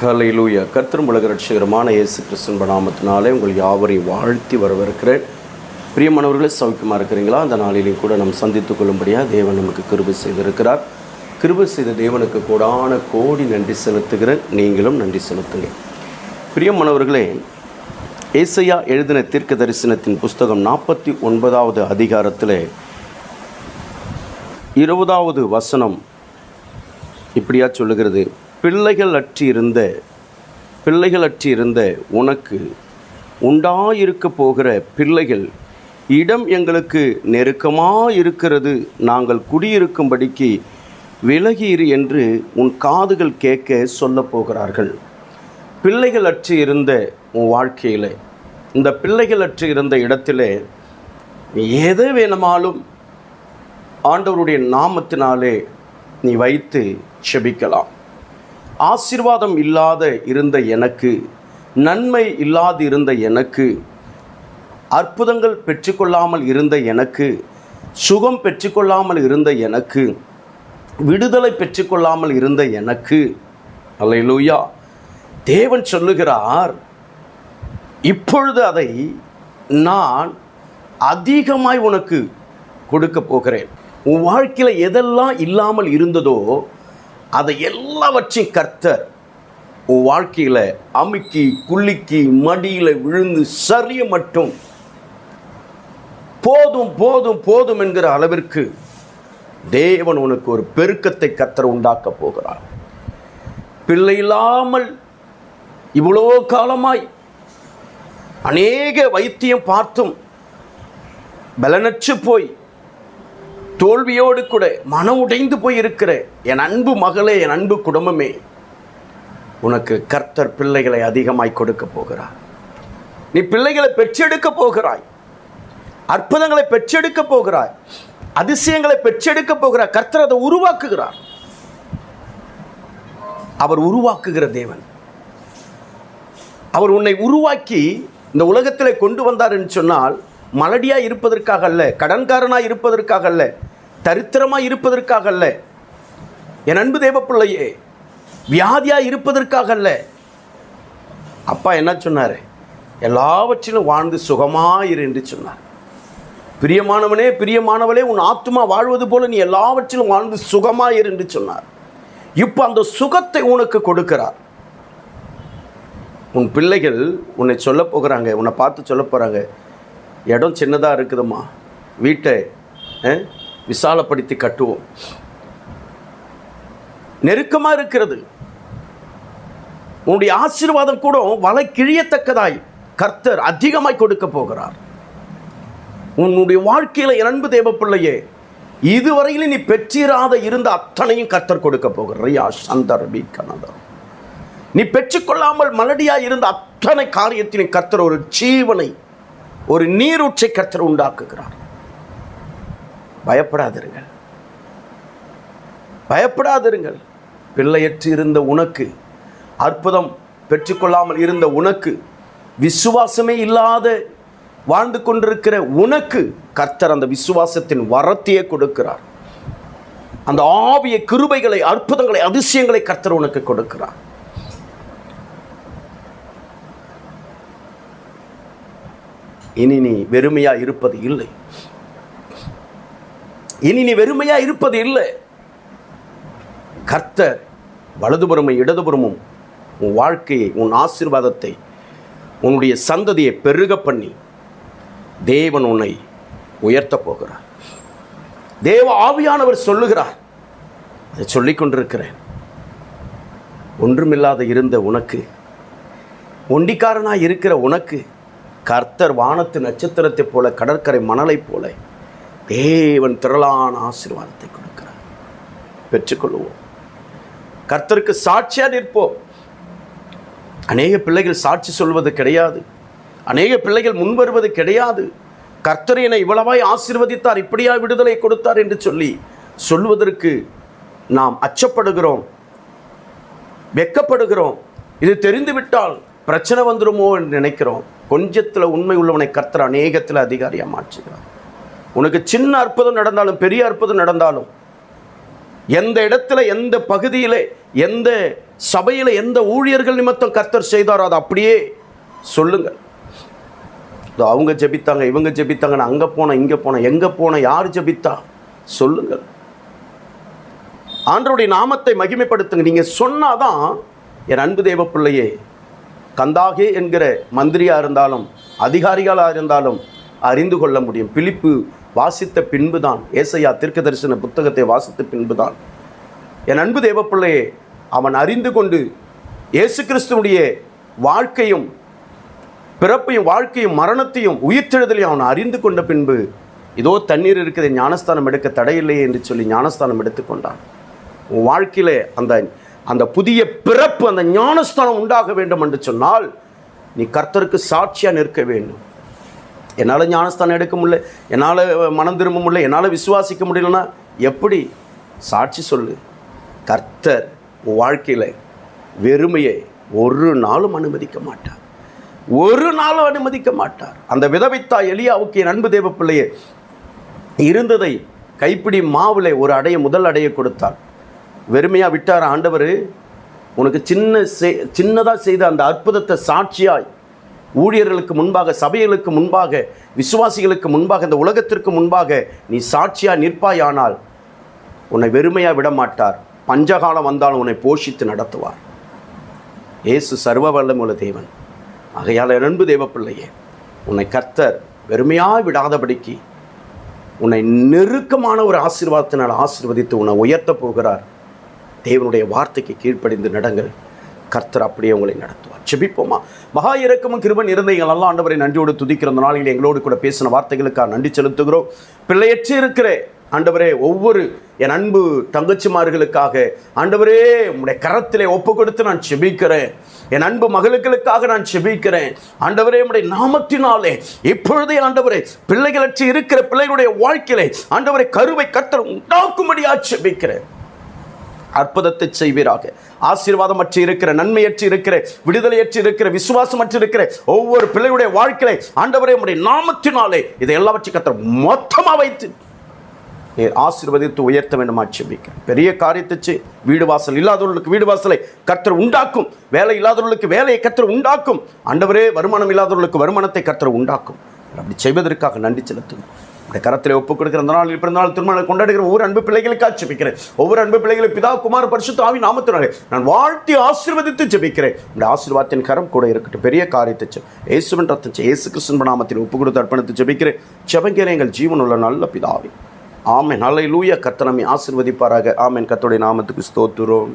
Hallelujah கர்த்தரும் உலக ரட்சகரமான இயேசு கிறிஸ்தன் நாமத்தினாலே உங்கள் யாவரையும் வாழ்த்தி வரவிருக்கிறேன் பிரியமானவர்களே சௌக்கியமாக இருக்கிறீங்களா? அந்த நாளிலையும் கூட நாம் சந்தித்துக் கொள்ளும்படியாக தேவன் நமக்கு கிருபை செய்திருக்கிறார். கிருபை செய்த தேவனுக்கு கூடான கோடி நன்றி செலுத்துகிறேன். நீங்களும் நன்றி செலுத்துங்க பிரியமானவர்களே ஏசையா எழுதின தீர்க்க தரிசனத்தின் புஸ்தகம் நாற்பத்தி ஒன்பதாவது அதிகாரத்தில் இருபதாவது வசனம் இப்படியா சொல்லுகிறது. பிள்ளைகள் அற்றியிருந்த பிள்ளைகள் அற்றிருந்த உனக்கு உண்டாயிருக்க போகிற பிள்ளைகள் இடம் எங்களுக்கு நெருக்கமாக இருக்கிறது நாங்கள் குடியிருக்கும்படிக்கு விலகியிரு என்று உன் காதுகள் கேட்க சொல்ல போகிறார்கள். பிள்ளைகள் அற்று இருந்த உன் வாழ்க்கையில் இந்த பிள்ளைகள் அற்று இருந்த இடத்துல எது வேணுமாலும் ஆண்டவருடைய நாமத்தினாலே நீ வைத்து செபிக்கலாம். ஆசீர்வாதம் இல்லாத இருந்த எனக்கு நன்மை இல்லாது இருந்த எனக்கு அற்புதங்கள் பெற்றுக்கொள்ளாமல் இருந்த எனக்கு சுகம் பெற்றுக்கொள்ளாமல் இருந்த எனக்கு விடுதலை பெற்றுக்கொள்ளாமல் இருந்த எனக்கு அல்லையிலூயா தேவன் சொல்லுகிறார் இப்பொழுது அதை நான் அதிகமாய் உனக்கு கொடுக்க போகிறேன். உன் வாழ்க்கையில் எதெல்லாம் இல்லாமல் இருந்ததோ அதை எல்லாவற்றையும் கர்த்தர் உன் வாழ்க்கையில் அமுக்கி குலுக்கி மடியில் விழுந்து சரிய மட்டும் போதும் போதும் போதும் என்கிற அளவிற்கு தேவன் உனக்கு ஒரு பெருக்கத்தை கத்தர் உண்டாக்க போகிறார். பிள்ளை இல்லாமல் இவ்வளோ காலமாய் அநேக வைத்தியம் பார்த்தும் பலனற்று போய் தோல்வியோடு கூட மனம் உடைந்து போய் இருக்கிற என் அன்பு மகளே என் அன்பு குடும்பமே உனக்கு கர்த்தர் பிள்ளைகளை அதிகமாய் கொடுக்க போகிறார். நீ பிள்ளைகளை பெற்றெடுக்க போகிறாய். அற்புதங்களை பெற்றெடுக்க போகிறாய். அதிசயங்களை பெற்றெடுக்க போகிறார் கர்த்தர் அதை உருவாக்குகிறார். அவர் உருவாக்குகிற தேவன். அவர் உன்னை உருவாக்கி இந்த உலகத்திலே கொண்டு வந்தார் என்று சொன்னால் மலடியாக இருப்பதற்காக அல்ல கடன்காரனாக இருப்பதற்காக அல்ல தரித்திரமாக இருப்பதற்காக அல்ல என் அன்பு தேவப்பிள்ளையே வியாதியாக இருப்பதற்காக அல்ல அப்பா என்ன சொன்னார்? எல்லாவற்றிலும் வாழ்ந்து சுகமாயிரு என்று சொன்னார். பிரியமானவனே பிரியமானவளே உன் ஆத்மா வாழ்வது போல நீ எல்லாவற்றிலும் வாழ்ந்து சுகமாயிரு என்று சொன்னார். இப்போ அந்த சுகத்தை உனக்கு கொடுக்கிறார். உன் பிள்ளைகள் உன்னை சொல்ல போகிறாங்க உன்னை பார்த்து சொல்ல போகிறாங்க இடம் சின்னதாக இருக்குதும்மா. வீட்டை விசாலப்படுத்தி கட்டுவோம். நெருக்கமாக இருக்கிறது. உன்னுடைய ஆசீர்வாதம் கூட வலை கிழியத்தக்கதாய் கர்த்தர் அதிகமாய் கொடுக்க போகிறார். உன்னுடைய வாழ்க்கையில் என் அன்பு தேவ பிள்ளையே இதுவரையிலும் நீ பெற்றிராத இருந்த அத்தனையும் கர்த்தர் கொடுக்க போகிறார். யா சந்தர் பி கனதர் நீ பெற்றுக்கொள்ளாமல் மலடியாக இருந்த அத்தனை காரியத்தினை கர்த்தர் ஒரு ஜீவனை ஒரு நீரூற்றை கர்த்தர் உண்டாக்குகிறார். பயப்படாதிருங்கள். பயப்படாதிருங்கள். பிள்ளையற்று இருந்த உனக்கு அற்புதம் பெற்றுக்கொள்ளாமல் இருந்த உனக்கு விசுவாசமே இல்லாத வாழ்ந்து கொண்டிருக்கிற உனக்கு கர்த்தர் அந்த விசுவாசத்தின் வரத்தையே கொடுக்கிறார். அந்த ஆவிய கிருபைகளை அற்புதங்களை அதிசயங்களை கர்த்தர் உனக்கு கொடுக்கிறார். இனி நீ வெறுமையாக இருப்பது இல்லை. இனி நீ வெறுமையாக இருப்பது இல்லை. கர்த்தர் வலதுபுறமும் இடதுபுறமும் உன் வாழ்க்கையை உன் ஆசீர்வாதத்தை உன்னுடைய சந்ததியை பெருக பண்ணி தேவன் உன்னை உயர்த்த போகிறார். தேவ ஆவியானவர் சொல்லுகிறார். அதை சொல்லிக் கொண்டிருக்கிறேன். ஒன்றுமில்லாத இருந்த உனக்கு ஒண்டிக்காரனாக இருக்கிற உனக்கு கர்த்தர் வானத்து நட்சத்திரத்தைப் போல கடற்கரை மணலைப் போல தேவன் திரளான ஆசீர்வாதத்தை கொடுக்கிறார். பெற்றுக்கொள்வோம். கர்த்தருக்கு சாட்சியாக நிற்போம். அநேக பிள்ளைகள் சாட்சி சொல்வது கிடையாது. அநேக பிள்ளைகள் முன்வருவது கிடையாது. கர்த்தர் என்னை இவ்வளவாய் ஆசீர்வதித்தார் இப்படியா விடுதலை கொடுத்தார் என்று சொல்லி சொல்வதற்கு நாம் அச்சப்படுகிறோம். வெக்கப்படுகிறோம். இது தெரிந்துவிட்டால் பிரச்சனை வந்துடுமோ என்று நினைக்கிறோம். கொஞ்சத்தில் உண்மை உள்ளவனை கர்த்தர் அநேகத்தில் அதிகாரியாக மாற்றுகிறார். உனக்கு சின்ன அற்புதம் நடந்தாலும் பெரிய அற்புதம் நடந்தாலும் எந்த இடத்துல எந்த பகுதியில் எந்த சபையில் எந்த ஊழியர்கள் நிமித்தம் கர்த்தர் செய்தாரோ அதை அப்படியே சொல்லுங்கள் அவங்க ஜெபித்தாங்க இவங்க ஜெபித்தாங்க நான் அங்கே போனேன் இங்கே போனேன் எங்கே போனேன் யார் ஜெபித்தா? சொல்லுங்கள் ஆண்டருடைய நாமத்தை மகிமைப்படுத்துங்க. நீங்கள் சொன்னாதான் என் அன்பு தேவ பிள்ளையே கந்தாகே என்கிற மந்திரியாக இருந்தாலும் அதிகாரிகளாக இருந்தாலும் அறிந்து கொள்ள முடியும். பிலிப்பு வாசித்த பின்புதான். ஏசையா தீர்க்க தரிசன புத்தகத்தை வாசித்த பின்புதான். என் அன்பு தேவப்பிள்ளையே அவன் அறிந்து கொண்டு இயேசு கிறிஸ்துவனுடைய வாழ்க்கையும் பிறப்பையும் வாழ்க்கையும் மரணத்தையும் உயிர்த்தெழுதலையும் அவன் அறிந்து கொண்ட பின்பு இதோ தண்ணீர் இருக்குது ஞானஸ்தானம் எடுக்க தடையில்லையே என்று சொல்லி ஞானஸ்தானம் எடுத்துக்கொண்டான் உன் வாழ்க்கையில் அந்த அந்த புதிய பிறப்பு அந்த ஞானஸ்தானம் உண்டாக வேண்டும் என்று சொன்னால் நீ கர்த்தருக்கு சாட்சியாக நிற்க வேண்டும். என்னால் ஞானஸ்தானம் எடுக்க முடியல என்னால் மனம் திரும்ப முடியல என்னால் விசுவாசிக்க முடியலன்னா எப்படி? சாட்சி சொல்லு. கர்த்தர் உன் வாழ்க்கையில் வெறுமையை ஒரு நாளும் அனுமதிக்க மாட்டார். ஒரு நாளும் அனுமதிக்க மாட்டார். அந்த விதவைத்தா எலியாவுக்கு என் அன்பு தேவ பிள்ளையே இருந்ததை கைப்பிடி மாவிலை ஒரு அடைய முதல் அடைய கொடுத்தார். வெறுமையாக விட்டார் ஆண்டவர்? உனக்கு சின்ன செய் சின்னதாக செய்த அந்த அற்புதத்தை சாட்சியாய் ஊழியர்களுக்கு முன்பாக சபைகளுக்கு முன்பாக விசுவாசிகளுக்கு முன்பாக இந்த உலகத்திற்கு முன்பாக நீ சாட்சியாக நிற்பாயானால் உன்னை வெறுமையாக விட மாட்டார் பஞ்சகாலம் வந்தாலும் உன்னை போஷித்து நடத்துவார். இயேசு சர்வ வல்லமுள்ள தேவன். ஆகையால் அன்பு தேவ பிள்ளையே உன்னை கர்த்தர் வெறுமையாக விடாதபடிக்கு உன்னை நெருக்கமான ஒரு ஆசீர்வாதத்தினால் ஆசீர்வதித்து உன்னை உயர்த்தப் போகிறார். தேவனுடைய வார்த்தைக்கு கீழ்ப்படிந்து நடங்கள். கர்த்தர் அப்படியே உங்களை நடத்துவார். ஜெபிப்போமா? மகா இறக்கமும் கிருபன் இருந்த எங்கள் நல்ல ஆண்டவரை நன்றியோடு துதிக்கிற அந்த நாளில் எங்களோடு கூட பேசின வார்த்தைகளுக்காக நன்றி செலுத்துகிறோம். பிள்ளையற்று இருக்கிற. ஆண்டவரே ஒவ்வொரு என் அன்பு தங்கச்சிமார்களுக்காக ஆண்டவரே உங்களுடைய கரத்திலே ஒப்பு கொடுத்து நான் செபிக்கிறேன் என் அன்பு மகளுக்களுக்காக நான் செபிக்கிறேன் ஆண்டவரே உடைய நாமத்தினாலே இப்பொழுதே ஆண்டவரே பிள்ளைகளற்று இருக்கிற பிள்ளைகளுடைய வாழ்க்கையிலே ஆண்டவரை கருவை கத்தர் உண்டாக்கும்படியா செபிக்கிறேன் அற்புதத்தை செய்வீராக. ஆசீர்வாதமற்று இருக்கிற நன்மையற்று இருக்கிற விடுதலையற்று இருக்கிற விசுவாசமற்று இருக்கிற ஒவ்வொரு பிள்ளையுடைய வாழ்க்கையை ஆண்டவரே உடைய நாமத்தினாலே இதை எல்லாவற்றையும் கத்தர் மொத்தமாக வைத்து ஆசீர்வதித்து உயர்த்த வேண்டும் ஆட்சேபிக்க பெரிய காரியத்தை செய். வீடு வாசல் இல்லாதவர்களுக்கு வீடு வாசலை கர்த்தர் உண்டாக்கும். வேலை இல்லாதவர்களுக்கு வேலையை கர்த்தர் உண்டாக்கும். ஆண்டவரே வருமானம் இல்லாதவர்களுக்கு வருமானத்தை கர்த்தர் உண்டாக்கும். அப்படி செய்வதற்காக நன்றி செலுத்தும் இந்த கரத்தில் ஒப்புக் கொடுக்கிற அந்த நாளில் பிறந்தநாள் திருமணம் கொண்டாடுகிற ஒவ்வொரு அன்பு பிள்ளைகளுக்காக ஜெபிக்கிறேன் ஒவ்வொரு அன்பு பிள்ளைகளை பிதா குமார பரிசுத்த ஆவி நாமத்தினாலே நான் வாழ்த்தி ஆசீர்வதித்து ஜெபிக்கிறேன். இந்த ஆசீர்வாதத்தின் கரம் கூட இருக்கட்டும். பெரிய காரியத்தை செய் ஏசுவன் ரத்தம் செய் இயேசு கிருஷ்ணன் நாமத்தில் ஒப்பு கொடுத்து அர்ப்பணித்து ஜெபிக்கிறேன். ஜெபங்கிற எங்கள் ஜீவன் உள்ள நல்ல பிதாவே. ஆமை நல்ல லூய கத்தனமி ஆசீர்வதிப்பாராக. ஆமேன். கத்தோடைய நாமத்துக்கு ஸ்தோத்துறோம்